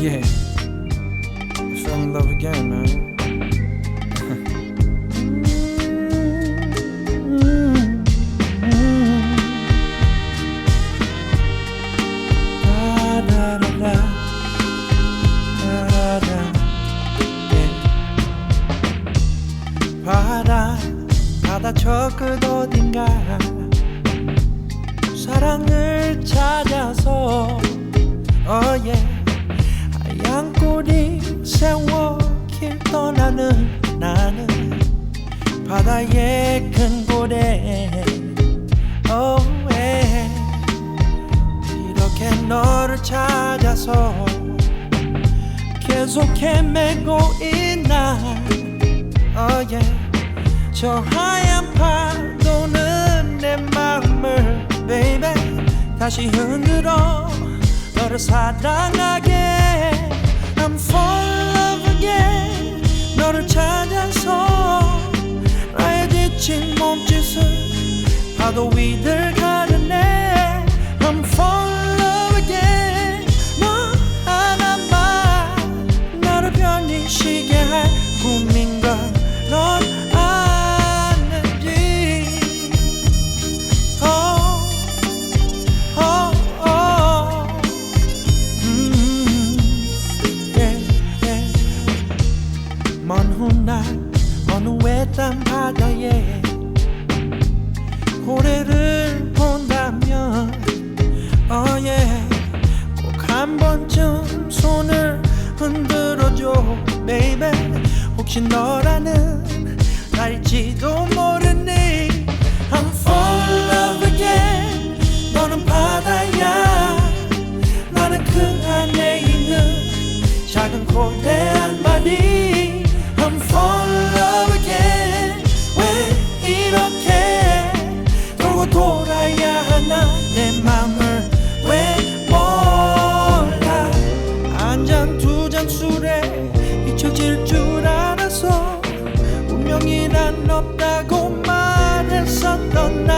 Yeah. I fell in love again, man. 바다 바다 저 끝 어딘가 사랑을 찾아 세워 길 떠나는 나는 바다의 큰 고래 어예 이렇게 너를 찾아서 계속 헤매고 있나. 어예 저 하얀 파도는 내 마음을 baby 다시 흔들어. 너를 사랑하게 파도 위를 가르네. I'm fall in love again. 너 하나만 나를 편히 쉬게 할 꿈인 걸넌 아는지 oh, oh, oh. 음, yeah, yeah. 먼 훗날 어느 외딴 바다에 고래를 본다면 어예. 꼭한 번쯤 손을 흔들어줘 baby. 혹시 너라는 날지도 모르니 I'm fall in love again 너는 바다야. 나는 그 안에 있는 작은 고래 한 마리 입술에 잊혀질 줄 알았어 운명이란 없다고 말했었던 나